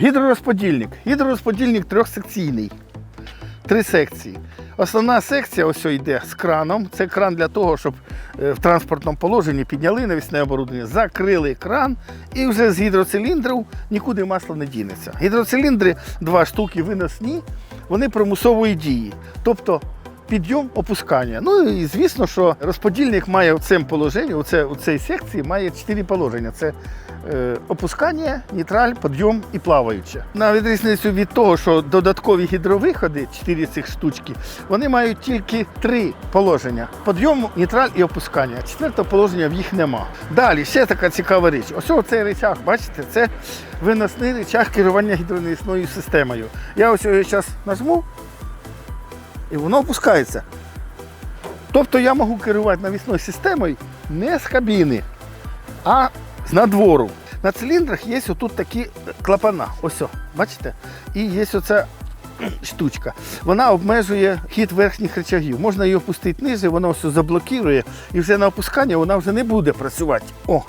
Гідророзподільник. Гідророзподільник трьохсекційний. Три секції. Основна секція ось йде з краном. Це кран для того, щоб е, в транспортному положенні підняли навісне оборудовання, закрили кран і вже з гідроциліндрів нікуди масло не дінеться. Гідроциліндри два штуки виносні, вони примусової дії. Тобто підйом, опускання. Ну і звісно, що розподільник має в цьому положенні, у, цій секції має чотири положення. Це е, опускання, нейтраль, підйом і плаваюче. На відрізницю від того, що додаткові гідровиходи, чотири цих штучки, вони мають тільки три положення: підйом, нейтраль і опускання. Четвертого положення в їх нема. Далі ще така цікава річ. Ось цей речах, бачите, це виносний речах керування гідронавісною системою. Я ось його зараз нажму, і воно опускається. Тобто я можу керувати навісною системою не з кабіни, а з надвору. На циліндрах є отут такі клапана. Ось, о, бачите? І є оця штучка. Вона обмежує хід верхніх речагів. Можна її опустити ниже, воно все заблокує, і вже на опускання вона вже не буде працювати. О,